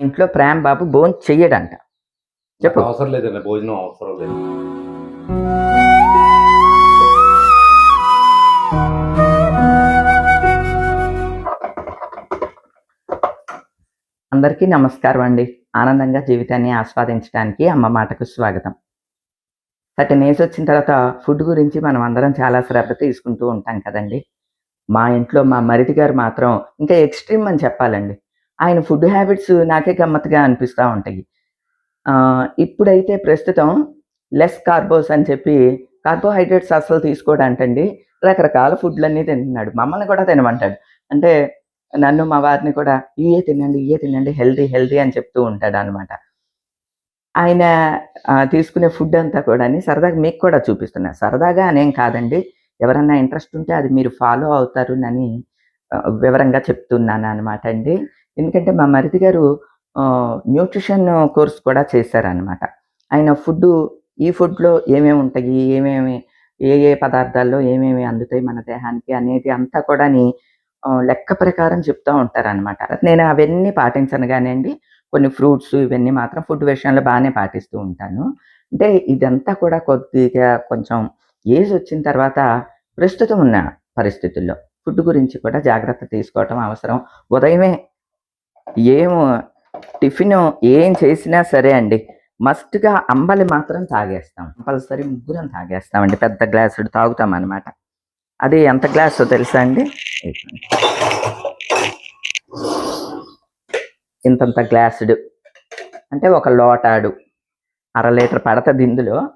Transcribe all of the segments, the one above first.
ఇంట్లో ప్రేమ బాబు భోజనం చెయ్యడంట. చెప్పు. అవసరం లేదండి భోజనం అవసరం లేదు. అందరికీ నమస్కారం అండి. ఆనందంగా జీవితాన్ని ఆస్వాదించడానికి అమ్మ మాటకు స్వాగతం. సర్టన్ ఏజ్ వచ్చిన తర్వాత ఫుడ్ గురించి మనం అందరం చాలా శ్రద్ధ తీసుకుంటూ ఉంటాం కదండి. మా ఇంట్లో మా మరిది గారు మాత్రం ఇంకా ఎక్స్ట్రీమ్ అని చెప్పాలండి. ఆయన ఫుడ్ హ్యాబిట్స్ నాకే గమ్మత్తుగా అనిపిస్తూ ఉంటాయి. ఇప్పుడైతే ప్రస్తుతం లెస్ కార్బోస్ అని చెప్పి కార్బోహైడ్రేట్స్ అసలు తీసుకోవడానికండి రకరకాల ఫుడ్లన్నీ తింటున్నాడు. మమ్మల్ని కూడా తినమంటాడు. అంటే నన్ను మా వారిని కూడా ఇవే తినండి ఇవే తినండి హెల్దీ హెల్దీ అని చెప్తూ ఉంటాడు అనమాట ఆయన తీసుకునే ఫుడ్ అంతా కూడా సరదాగా మీకు కూడా చూపిస్తున్నా. సరదాగా అనేం కాదండి. ఎవరన్నా ఇంట్రెస్ట్ ఉంటే అది మీరు ఫాలో అవుతారు అని వివరంగా చెప్తున్నాను అనమాట అండి. ఎందుకంటే మా మరిది గారు న్యూట్రిషన్ కోర్స్ కూడా చేశారనమాట ఆయన ఫుడ్ ఈ ఫుడ్లో ఏమేమి ఉంటాయి ఏమేమి ఏ ఏ పదార్థాల్లో ఏమేమి అందుతాయి మన దేహానికి అనేది అంతా కూడాని లెక్క ప్రకారం చెప్తూ ఉంటారనమాట నేను అవన్నీ పాటించను కానివ్వండి కొన్ని ఫ్రూట్స్ ఇవన్నీ మాత్రం ఫుడ్ విషయంలో బాగానే పాటిస్తూ ఉంటాను. అంటే ఇదంతా కూడా కొద్దిగా కొంచెం ఏజ్ వచ్చిన తర్వాత ప్రస్తుతం ఉన్న పరిస్థితుల్లో ఫుడ్ గురించి కూడా జాగ్రత్త తీసుకోవటం అవసరం. ఉదయమే ఏం టిఫిన్ ఏం చేసినా సరే అండి మస్ట్గా అంబలి మాత్రం తాగేస్తాం. కంపల్సరీ ముగ్గురం తాగేస్తామండి పెద్ద గ్లాసుడు తాగుతాం అనమాట అది ఎంత గ్లాసో తెలుసా అండి? ఇంతంత గ్లాసుడు. అంటే ఒక లోటాడు. అర లీటర్ పడుతుంది ఇందులో.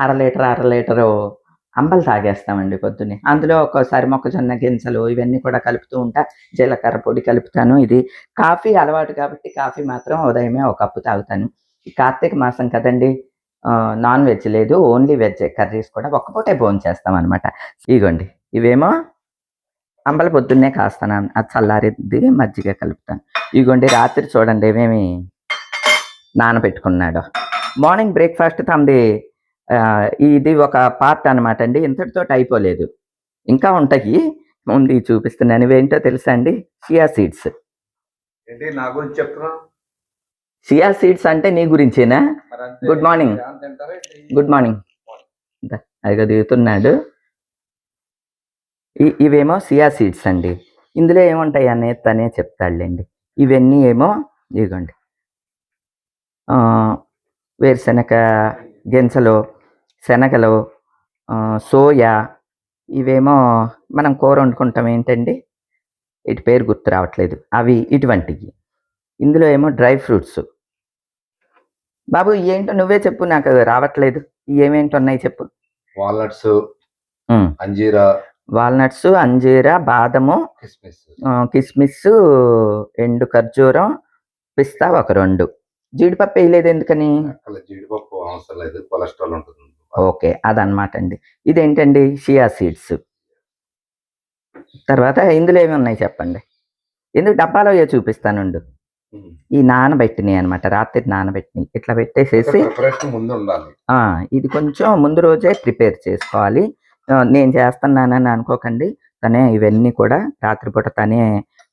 అర లీటర్ అర లీటరు అంబలు తాగేస్తామండి పొద్దున్నే. అందులో ఒక్కోసారి మొక్కజొన్న గింజలు ఇవన్నీ కూడా కలుపుతూ ఉంటా. జీలకర్ర పొడి కలుపుతాను. ఇది కాఫీ అలవాటు కాబట్టి కాఫీ మాత్రం ఉదయమే ఒక కప్పు తాగుతాను. ఈ కార్తీక మాసం కదండి. నాన్ వెజ్ లేదు. ఓన్లీ వెజ్ కర్రీస్ కూడా ఒక్క పూటే భోజనం చేస్తాం అనమాట ఇగోండి. ఇవేమో అంబల పొద్దున్నే కాస్తాను. అది చల్లారిద్ది మజ్జిగ కలుపుతాను. ఇగోండి రాత్రి చూడండి ఏమేమి నానబెట్టుకున్నాడు. మార్నింగ్ బ్రేక్ఫాస్ట్ తమది ఇది ఒక పార్ట్ అనమాట అండి. ఇంతటితో అయిపోలేదు ఇంకా ఉంటాయి. ఉంది చూపిస్తున్నాను. ఇవేంటో తెలుసా అండి? షియా సీడ్స్ నా గురించి చెప్తున్నా షియా సీడ్స్ అంటే నీ గురించేనా? మరి అంతే. Good morning. ఏమని తింటారా? ఏంటి? గుడ్ మార్నింగ్ అదిగో దిగుతున్నాడు. ఇవేమో సియా సీడ్స్ అండి. ఇందులో ఏముంటాయి అనేది తనే చెప్తాడులేండి. ఇవన్నీ ఏమో ఇదిగోండి. ఆ, వేరుశనగ గింజలు శనగలు సోయా ఇవేమో మనం కూర వండుకుంటాం ఏంటండి? ఇటు పేరు గుర్తు రావట్లేదు. అవి ఇటువంటివి. ఇందులో ఏమో డ్రై ఫ్రూట్స్. బాబు ఏంటో నువ్వే చెప్పు నాకు రావట్లేదు. ఏమేంటి ఉన్నాయి చెప్పు. వాల్నట్స్. అంజీరా. వాల్నట్స్ అంజీరా బాదము కిస్మిస్. కిస్మిస్ ఎండు ఖర్జూరం పిస్తా ఒక రెండు. జీడిపప్పు వేయలేదు ఎందుకని? జీడిపప్పు అవసరం లేదు కొలెస్ట్రాల్ ఉంటుంది ఓకే అదనమాట అండి ఇదేంటండి? Chia seeds. తర్వాత ఇందులో ఏమి ఉన్నాయి చెప్పండి? ఎందుకు డబ్బాలో ఏ చూపిస్తానుండు. ఈ నానబెట్టినాయి అనమాట రాత్రి నానబెట్టినాయి. ఇట్లా పెట్టేసేసి ఇది కొంచెం ముందు రోజే ప్రిపేర్ చేసుకోవాలి. నేను చేస్తున్నానని అనుకోకండి. తనే ఇవన్నీ కూడా రాత్రిపూట తనే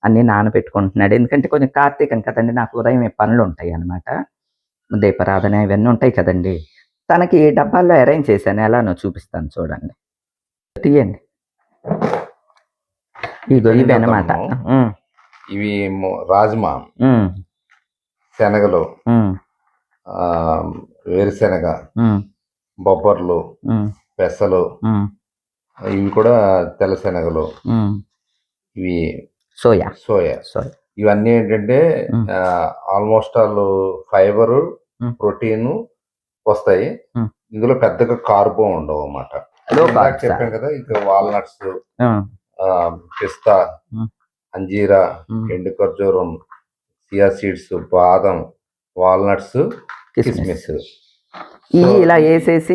అన్ని నానబెట్టుకుంటున్నాడు. ఎందుకంటే కొంచెం కార్తీకం కదండి నాకు ఉదయం పనులు ఉంటాయి అన్నమాట. దీపారాధన ఇవన్నీ ఉంటాయి కదండి. తనకి డబ్బాల్లో అరేంజ్ చేశాను. ఎలానో చూపిస్తాను చూడండి. తీయండి. ఇగో ఇవి అనమాట ఇవి రాజ్మా. శనగలు. వేరుశెనగ. బొబ్బర్లు. పెసలు. ఇవి కూడా తెల్ల శనగలు. ఉమ్. ఇవి సోయా. సోయా. సోయా. ఇవన్నీ ఏంటంటే. Almost all fibre. ప్రోటీన్ వస్తాయి. ఇందులో పెద్దగా కార్బో ఉండవు అన్నమాట. చెప్పాను కదా ఇక వాల్నట్స్ పిస్తా. అంజీరా. ఎండు ఖర్జూరం చియా సీడ్స్ బాదం వాల్నట్స్ కిస్మిస్ ఇవి ఇలా వేసేసి.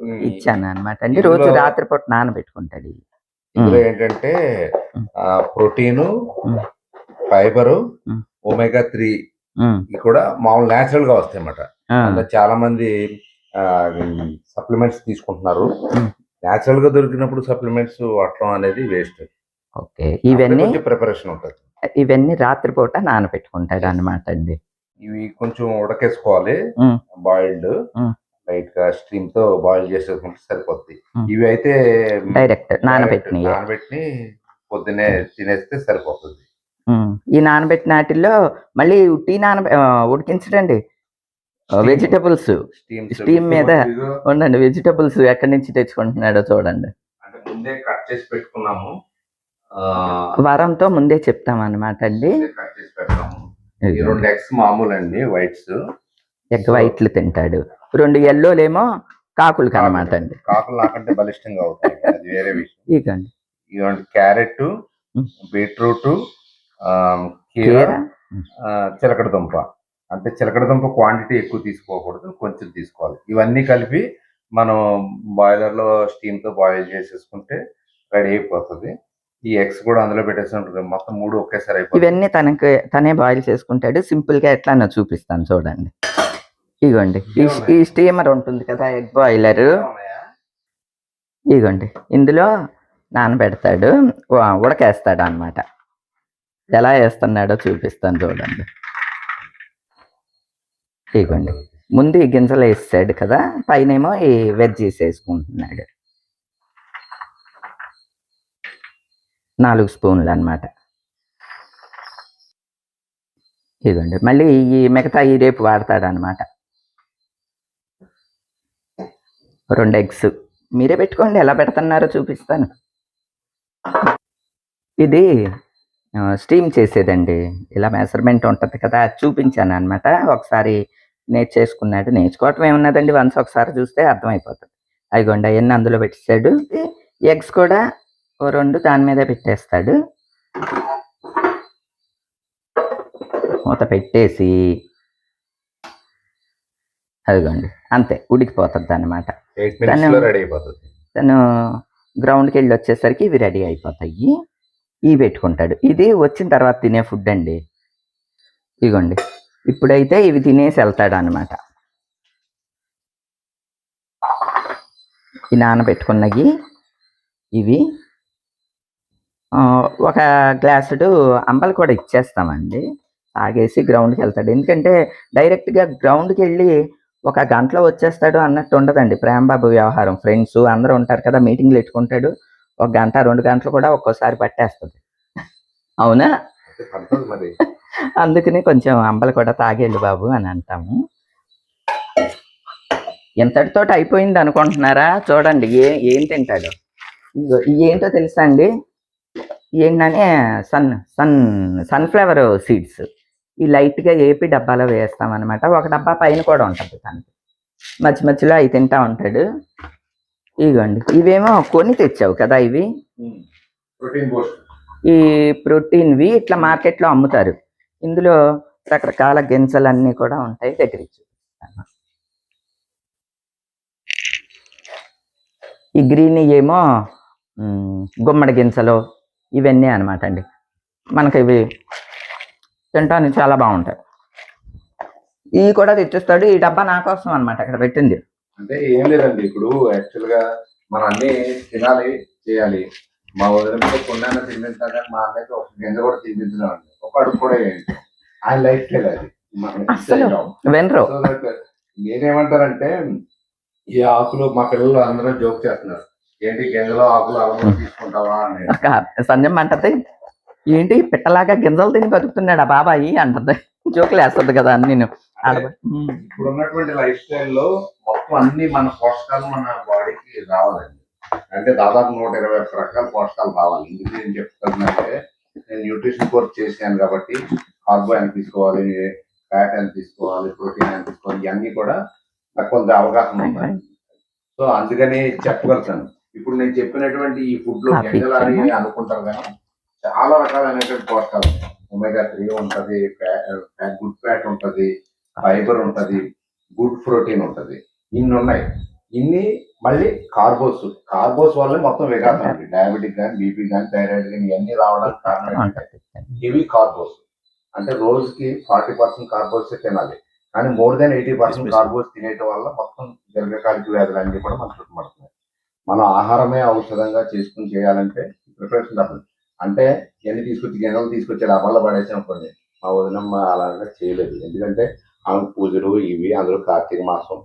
ఇచ్చాను అనమాట అండి ఇందులో- రోజు రాత్రిపూట నానబెట్టుకుంటాడు. ఇందులో. ఏంటంటే. ప్రోటీన్. ఫైబర్. ఒమేగా త్రీ ఇవి కూడా మామూలు న్యాచురల్గా వస్తాయి అన్నమాట. చాలా మంది సప్లిమెంట్స్ తీసుకుంటున్నారు. న్యాచురల్గా దొరికినప్పుడు సప్లిమెంట్స్ వాడటం అనేది వేస్ట్ ఓకే. ఇవన్నీ ప్రిపరేషన్ ఉంటుంది. ఇవన్నీ రాత్రిపూట నానబెట్టుకుంటాడు అనమాట అండి. ఇవి కొంచెం ఉడకేసుకోవాలి. బాయిల్డ్. లైట్గా స్టీమ్తో బాయిల్ చేసేసుకుంటే సరిపోద్ది. ఇవి అయితే డైరెక్ట్ నానబెట్టినవి నానబెట్టి పొద్దునే తినేస్తే సరిపోతుంది. ఈ నానబెట్టిన వాటిల్లో మళ్ళీ ఉట్టి నాన ఉడికించడండి. వెజిటబుల్స్. స్టీమ్ మీద ఉండండి. వెజిటబుల్స్ ఎక్కడి నుంచి తెచ్చుకుంటున్నాడో చూడండి. అంటే ముందే కట్ చేసి పెట్టుకున్నాము. ఆ, వరంతో ముందే చెప్తాం అనమాట అండి రెండు ఎగ్స్ మామూలు అండి వైట్స్. ఎగ్ వైట్లు తింటాడు. రెండు ఎల్లోలేమో కాకులకి అనమాట అండి. కాకులు నాకంటే బలిష్టంగా అవుతాయి. అది వేరే విషయం. ఇదండి క్యారెట్. బీట్రూట్ కీర కీర ఆ, చిలకడ దుంప అంటే చిలకడ దుంప క్వాంటిటీ ఎక్కువ తీసుకోకూడదు కొంచెం తీసుకోవాలి. ఇవన్నీ కలిపి మనం బాయిలర్లో స్టీమ్తో బాయిల్ చేసేసుకుంటే రెడీ అయిపోతుంది. ఈ ఎగ్స్ కూడా అందులో పెట్టేసి మొత్తం మూడు ఒకేసారి అయిపోతుంది ఇవన్నీ తనకి తనే బాయిల్ చేసుకుంటాడు. సింపుల్గా ఎట్లా అన్న చూపిస్తాను చూడండి. ఇగోండి. ఈ స్టీమర్ ఉంటుంది కదా ఎగ్ బాయిలర్? ఇగోండి. ఇందులో నానబెడతాడు. ఉడకేస్తాడు అన్నమాట ఎలా వేస్తున్నాడో చూపిస్తాను చూడండి. ఇగోండి. ముందు ఈ గింజలు వేసాడు కదా పైనేమో ఈ వెజ్జీస్ వేసుకుంటున్నాడు. నాలుగు స్పూన్లు అన్నమాట. ఇదిగోండి మళ్ళీ ఈ మిగతా ఈ రేపు వాడతాడనమాట రెండు ఎగ్స్. మీరే పెట్టుకోండి ఎలా పెడుతున్నారో చూపిస్తాను. ఇది స్టీమ్ చేసేదండి. ఇలా మెజర్మెంట్ ఉంటుంది కదా అది చూపించాను అనమాట ఒకసారి నేర్చేసుకున్నాడు నేర్చుకోవటం ఏమున్నదండి? వన్స్ ఒకసారి చూస్తే అర్థమైపోతుంది. అదిగోండి అవన్నీ అందులో పెట్టేశాడు ఎగ్స్ కూడా ఓ రెండు దాని మీద పెట్టేస్తాడు. మూత పెట్టేసి అదిగోండి అంతే ఉడికిపోతుంది అనమాట తను గ్రౌండ్కి వెళ్ళి వచ్చేసరికి ఇవి రెడీ అయిపోతాయి. ఇవి పెట్టుకుంటాడు. ఇది వచ్చిన తర్వాత తినే ఫుడ్ అండి. ఇగోండి. ఇప్పుడైతే ఇవి తినేసి వెళ్తాడు అనమాట ఈ నానబెట్టుకున్నవి ఇవి ఒక గ్లాసుడు అంబలు కూడా ఇచ్చేస్తామండి. తాగేసి గ్రౌండ్కి వెళ్తాడు. ఎందుకంటే డైరెక్ట్గా గ్రౌండ్కి వెళ్ళి ఒక గంటలో వచ్చేస్తాడు అన్నట్టు ఉండదండి. ప్రేమబాబు వ్యవహారం. ఫ్రెండ్స్ అందరూ ఉంటారు కదా మీటింగ్లు పెట్టుకుంటాడు. ఒక గంట రెండు గంటలు కూడా ఒక్కోసారి పట్టేస్తుంది. అవునా? అందుకని కొంచెం అంబలు కూడా తాగేళ్ళు బాబు అని అంటాము. ఎంతటితో అయిపోయింది అనుకుంటున్నారా? చూడండి ఏ ఏం తింటాడు? ఏంటో తెలుసా అండి? ఏంటనే సన్ సన్ సన్ఫ్లవర్ సీడ్స్. ఈ లైట్గా ఏపీ డబ్బాలో వేస్తాం అనమాట ఒక డబ్బా పైన కూడా ఉంటుంది తనకి మధ్య మధ్యలో అవి తింటా ఉంటాడు. ఇగోండి. ఇవేమో కొని తెచ్చావు కదా ఇవి? ఈ ప్రోటీన్వి ఇట్లా మార్కెట్లో అమ్ముతారు. ఇందులో రకరకాల గింజలన్నీ కూడా ఉంటాయి చూపిస్తాను ఈ గ్రీన్ ఏమో గుమ్మడి గింజలు ఇవన్నీ అనమాట అండి. మనకి ఇవి తినడానికి చాలా బాగుంటాయి. ఇవి కూడా తెచ్చిస్తాడు. ఈ డబ్బా నా కోసం అనమాట అక్కడ పెట్టింది. అంటే ఏం లేదండి. ఇప్పుడు యాక్చువల్గా మనం అన్ని తినాలి చేయాలి. మా వదిలితో కొన్నాను తినిపించాలి మా అన్నయ్యకి ఒక గింజ కూడా తినిపించడం ఒక అడుగు కూడా వేయండి ఆయన లైఫ్ స్టైల్ అది. నేనేమంటారంటే ఈ ఆకులు మా పిల్లలు అందరూ జోక్ చేస్తున్నారు. ఏంటి గింజలో ఆకులు అలవాటు తీసుకుంటావా అని. సంజయ్ అంటది ఏంటి పిట్టలాగా గింజలు తిని బతుకుతున్నాడు ఆ బాబాయి? అంటది. జోకులు వేస్తుంది కదా నేను. ఇప్పుడు ఉన్నటువంటి లైఫ్ స్టైల్లో మొత్తం అన్ని మన పోషకాలు మన బాడీకి రావాలండి. అంటే దాదాపు నూట ఇరవై ఒక్క రకాల పోషకాలు రావాలి. ఇందుకు నేను చెప్తానంటే నేను న్యూట్రిషన్ కోర్స్ చేశాను కాబట్టి కార్బో ఎంత తీసుకోవాలి ఫ్యాట్ ఎంత తీసుకోవాలి ప్రోటీన్ ఎంత తీసుకోవాలి ఇవన్నీ కూడా నాకు కొంత అవగాహన ఉంది. సో అందుకని చెప్పగలుగుతాను. ఇప్పుడు నేను చెప్పినటువంటి ఈ ఫుడ్లో గింజలు అని. అనుకుంటారు కానీ చాలా రకాలైనటువంటి పోషకాలు ఒమేగా త్రీ ఉంటది గుడ్ ఫ్యాట్ ఉంటది ఫైబర్ ఉంటది గుడ్ ప్రోటీన్ ఉంటది. ఇన్ని ఉన్నాయి. ఇన్ని మళ్ళీ కార్బోస్ కార్బోస్ వల్ల మొత్తం విఘాతం అండి డయాబెటిక్ కానీ బీపీ కానీ థైరాయిడ్ కానీ ఇవన్నీ రావడానికి కారణం ఏంటంటే ఇవి కార్బోస్. అంటే రోజుకి ఫార్టీ పర్సెంట్ కార్బోస్ తినాలి. కానీ more than eighty percent carbs తినేయటం వల్ల మొత్తం దీర్ఘకాలిక వ్యాధులు అన్ని కూడా మనకు చుట్టుపడుతున్నాయి మనం ఆహారమే ఔషధంగా చేసుకుని చేయాలంటే ప్రిపరేషన్ తప్పదు. అంటే ఎన్ని తీసుకొచ్చి గింజలు తీసుకొచ్చి డబ్బాలో పడేసాం కొన్ని మా వదినమ్మ అలాగా చేయలేదు. ఎందుకంటే ఆమె పూజలు ఇవి అందులో కార్తీక మాసం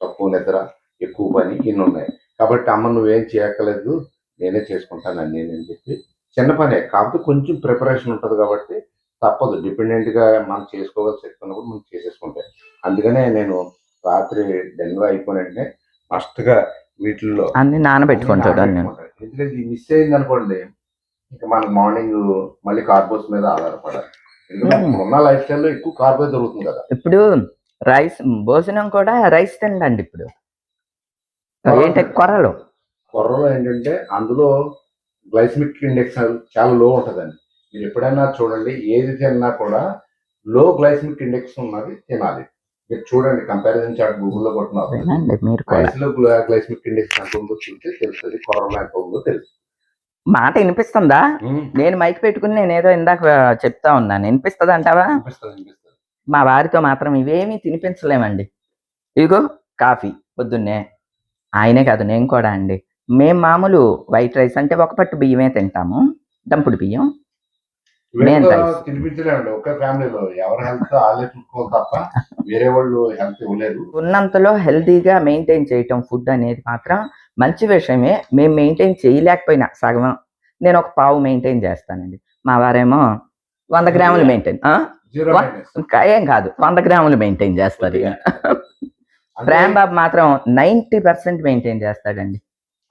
తక్కువ నిద్ర ఎక్కువ పని ఇన్ని ఉన్నాయి. కాబట్టి అమ్మ నువ్వేం చేయక్కర్లేదు నేనే చేసుకుంటాను అని నేను చెప్పి చిన్న పనే. కాకపోతే కొంచెం ప్రిపరేషన్ ఉంటుంది కాబట్టి తప్పదు. డిపెండెంట్గా మనం చేసుకోవాల్సి చెప్తున్నప్పుడు మనం చేసేసుకుంటే. అందుకనే నేను రాత్రి డిన్నర్ అయిపోయిన వెంటనే ఫస్ట్గా వీటిల్లో అన్ని నానబెట్టుకుంటాడు అన్ని నానబెట్టుకుంటాను. ఎందుకంటే ఇది మిస్ అయింది అనుకోండి ఇంకా మనకు మార్నింగ్ మళ్ళీ కార్బోస్ మీద ఆధారపడాలి. ఇప్పుడున్న లైఫ్ స్టైల్లో ఎక్కువ దొరుకుతుంది కదా. ఇప్పుడు రైస్ భోజనం కూడా రైస్ తినండి ఇప్పుడు. ఏంటి కొర్రలు? కొర్రలో ఏంటంటే అందులో గ్లైసమిక్ ఇండెక్స్ చాలా లో ఉంటుందండి. మీరు ఎప్పుడైనా చూడండి ఏది తిన్నా కూడా లో గ్లైసమిక్ ఇండెక్స్ ఉన్నది తినాలి. మీరు చూడండి కంపారిజన్ చార్ట్ గూగుల్లో కొట్టినారు తినండి మీరు కూడా. రైస్లో గ్లైసమిక్ ఇండెక్స్ ఎంత ఉందో చూస్తే తెలుస్తుంది కొర్రలో ఎంత ఉందో తెలుస్తుంది. మాట వినిపిస్తుందా? నేను మైక్ పెట్టుకుని నేను ఏదో ఇందాక చెప్తా ఉన్నాను. వినిపిస్తుంది అంటావా? మా వారితో మాత్రం ఇవేమీ తినిపించలేమండి. ఇదిగో కాఫీ పొద్దున్నే. ఆయనే కాదు నేను కూడా అండి. మేం మామూలు వైట్ రైస్ అంటే ఒక పట్టు బియ్యమే తింటాము. దంపుడు బియ్యం. నేను ఉన్నంతలో హెల్తీగా మెయింటైన్ చేయటం ఫుడ్ అనేది మాత్రం మంచి విషయమే. మేము మెయింటైన్ చేయలేకపోయినా సగం. నేను ఒక పావు మెయింటైన్ చేస్తానండి. మా వారేమో వంద గ్రాములు మెయింటైన్ ఏం కాదు. వంద గ్రాములు మెయింటైన్ చేస్తారు ప్రేమ్ బాబు మాత్రం నైంటీ పర్సెంట్ మెయింటైన్ చేస్తాడండి.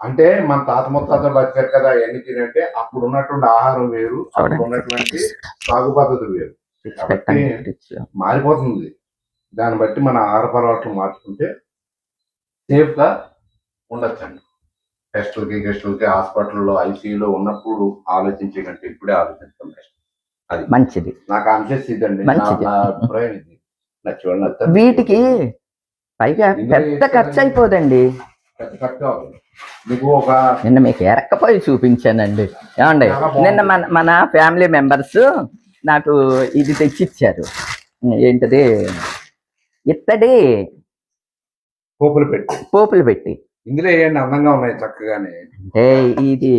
అంటే మన తాత ముత్తాతలు బతికారు కదా ఎన్ని తినంటే అప్పుడు ఉన్నటువంటి ఆహారం వేరు అప్పుడు ఉన్నటువంటి సాగు పద్ధతి వేరు. మారిపోతుంది. దాన్ని బట్టి మన ఆహార అలవాట్లు మార్చుకుంటే సేఫ్గా ఉండొచ్చండి. టెస్టులకి గెస్టులకి హాస్పిటల్లో ఐసీయూలో ఉన్నప్పుడు ఆలోచించే కంటే ఇప్పుడే ఆలోచించడం బెస్ట్ అది. మంచిది. నాకు ఆన్సర్స్ ఇదండి. మంచిది. అభిప్రాయం ఇది. వీటికి పైగా పెద్ద ఖర్చు అయిపోదండి నిన్న మీకు ఎరక్కపోయి చూపించానండి. ఏమండి. నిన్న మన మన ఫ్యామిలీ మెంబర్స్ నాకు ఇది తెచ్చిచ్చారు. ఏంటది? ఇత్తడి పోపులు పెట్టి. పోపులు పెట్టి. ఇందులో ఏంటి అందంగా ఉన్నాయి చక్కగానే. అంటే ఇది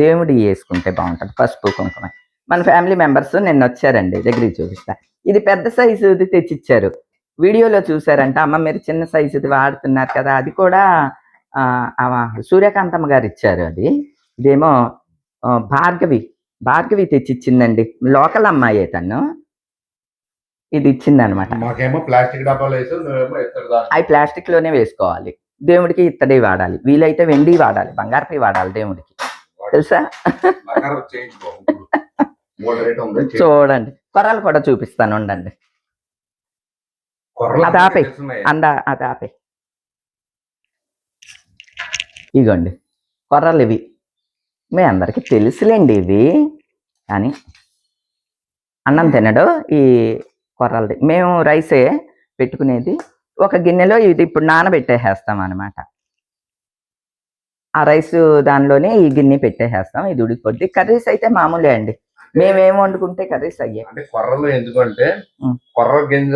దేవుడి వేసుకుంటే బాగుంటుంది పసుపు కుంకుమ. మన ఫ్యామిలీ మెంబర్స్ నిన్న వచ్చారండి దగ్గరికి చూపిస్తా. ఇది పెద్ద సైజుది తెచ్చిచ్చారు. వీడియోలో చూసారంట అమ్మ మీరు చిన్న సైజుది వాడుతున్నారు కదా అది కూడా సూర్యకాంతమ్మ గారు ఇచ్చారు అది. ఇదేమో భార్గవి భార్గవి తెచ్చిచ్చిందండి లోకల్ అమ్మాయే తను. ఇది ఇచ్చిందనమాట. మాకేమో ప్లాస్టిక్ డబ్బాలు వేసి అవి ప్లాస్టిక్లోనే వేసుకోవాలి. దేవుడికి ఇత్తడి వాడాలి. వీలైతే వెండి వాడాలి బంగారపై వాడాలి దేవుడికి. తెలుసా. చూడండి. కొర్రలు కూడా చూపిస్తాను ఉండండి. అది. తెలుస్తున్నాయి. అంద అది ఆపే ఇగోండి. కొర్రలు ఇవి. మీ అందరికి తెలుసులేండి ఇవి. కానీ అన్నం తినడు ఈ కొర్రలది. మేము రైసే పెట్టుకునేది ఒక గిన్నెలో ఇది ఇప్పుడు నానబెట్టేసేస్తాం అనమాట ఆ రైస్ దానిలోనే ఈ గిన్నె పెట్టేసేస్తాం. ఇది ఉడికిపోద్ది. కర్రీస్ అయితే మామూలే అండి. మేమేం వండుకుంటే కర్రీస్ అయ్యే. అంటే కొర్రలు ఎందుకంటే. కొర్ర గింజ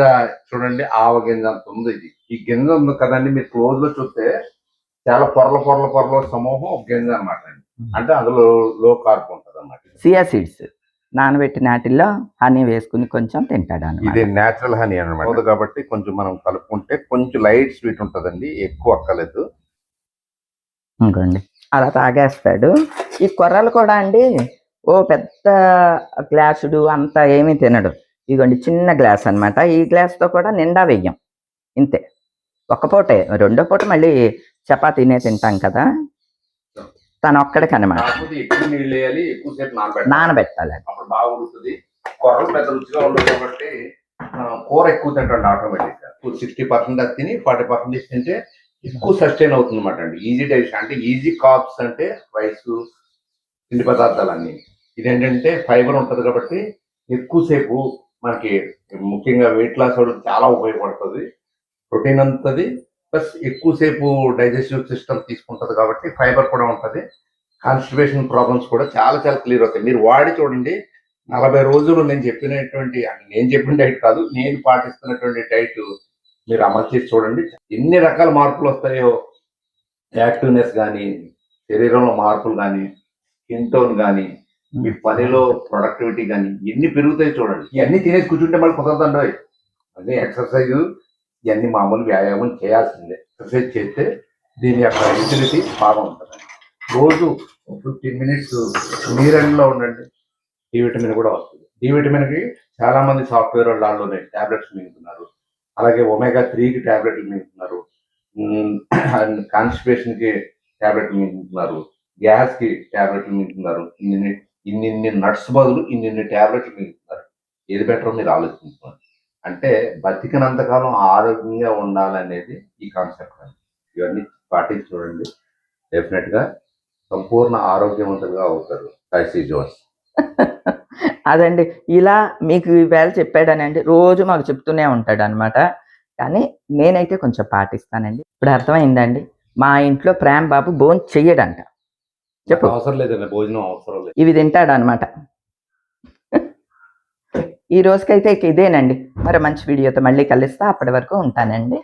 చూడండి ఆవ గింజ అంత ఉంది ఇది. ఈ గింజ ఉంది కదండి మీరు క్లోజ్లో చూస్తే చాలా పొరల పొరల పొరల సమూహం ఒక గింజ అనమాట. అంటే అందులో లో కార్బ్ ఉంటుంది అనమాట సియా సీడ్స్. నానబెట్టిన వాటిల్లో హనీ వేసుకుని కొంచెం తింటాడు ఇది అనమాట నేచురల్ హనీ అనమాట కాబట్టి కొంచెం మనం కలుపుకుంటే కొంచెం లైట్ స్వీట్ ఉంటుందండి ఎక్కువ అక్కలేదు ఇంకోండి. అలా తాగేస్తాడు. ఈ కొర్రలు కూడా అండి ఓ పెద్ద గ్లాసుడు అంత ఏమీ తినడు. ఇదిగోండి చిన్న గ్లాస్ అన్నమాట. ఈ గ్లాస్తో కూడా నిండా వెయ్యం. ఇంతే. ఒక్క పూటే రెండో పూట మళ్ళీ చపాతీనే తింటాం కదా. తను ఒక్కడికి అనమాట నానబెట్టాలి. కూర ఎక్కువ తింటాడు ఆటోమేటిక్ సిక్స్టీ పర్సెంట్ అది తిని ఫార్టీ పర్సెంట్ తింటే ఎక్కువ సస్టైన్ అవుతుంది అనమాట అండి. ఈజీ డైజెషన్ అంటే ఈజీ కాప్స్ అంటే రైస్ తిండి పదార్థాలు అన్ని ఇదేంటంటే ఫైబర్ ఉంటది కాబట్టి ఎక్కువసేపు మనకి ముఖ్యంగా వెయిట్ లాస్ చాలా ఉపయోగపడుతుంది. ప్రోటీన్ అంతది ప్లస్ ఎక్కువసేపు డైజెస్టివ్ సిస్టమ్ తీసుకుంటుంది కాబట్టి ఫైబర్ కూడా ఉంటుంది. కాన్స్టిపేషన్ ప్రాబ్లమ్స్ కూడా చాలా చాలా క్లియర్ అవుతాయి. మీరు వాడి చూడండి నలభై రోజులు నేను చెప్పినటువంటి నేను చెప్పిన డైట్ కాదు నేను పాటిస్తున్నటువంటి డైట్ మీరు అమలు చేసి చూడండి. ఎన్ని రకాల మార్పులు వస్తాయో యాక్టివ్నెస్ కానీ శరీరంలో మార్పులు కానీ స్కిన్ టోన్ కానీ మీ పనిలో ప్రొడక్టివిటీ కానీ ఎన్ని పెరుగుతాయి చూడండి. ఇవన్నీ తినేసి కూర్చుంటే మళ్ళీ కుదరదండి. అదే ఎక్సర్సైజ్ ఇవన్నీ మామూలు వ్యాయామం చేయాల్సిందే. ఎక్సర్సైజ్ చేస్తే దీని యొక్క యూటిలిటీ బాగా ఉంటుంది. రోజు ఫిఫ్టీన్ మినిట్స్ నీరెండ్లో ఉండండి. డి విటమిన్ కూడా వస్తుంది. డి విటమిన్కి చాలామంది సాఫ్ట్వేర్ వాళ్ళలోనే టాబ్లెట్స్ మింగుతున్నారు. అలాగే ఒమేగా త్రీకి టాబ్లెట్లు మింగుతున్నారు. అండ్ కాన్స్టిపేషన్కి ట్యాబ్లెట్లు మింగుతున్నారు. గ్యాస్కి టాబ్లెట్లు మింగుతున్నారు. ఇన్ని ఇన్నిన్ని నట్స్ బదులు ఇన్నిన్ని టాబ్లెట్లు మింగుతున్నారు. ఏది బెటర్ మీరు ఆలోచించుకోండి. అంటే బతికినంతకాలం ఆరోగ్యంగా ఉండాలనేది ఈ కాన్సెప్ట్ అండి ఇవన్నీ పాటించి చూడండి. డెఫినెట్గా సంపూర్ణ ఆరోగ్యవంతులుగా అవుతారు ఐసీ జోన్స్. అదండి. ఇలా మీకు ఈవేళ చెప్పాడనండి. రోజు మాకు చెప్తూనే ఉంటాడు అనమాట కానీ నేనైతే కొంచెం పాటిస్తానండి. ఇప్పుడు అర్థమైందండి. మా ఇంట్లో ప్రేమ బాబు బోన్ చెయ్యడంట. చెప్పు. అవసరం లేదండి. భోజనం అవసరం లేదు. ఇవి తింటాడు అనమాట ఈ రోజుకైతే ఇక ఇదేనండి. మరి మంచి వీడియోతో మళ్ళీ కలుస్తా. అప్పటి వరకు ఉంటానండి.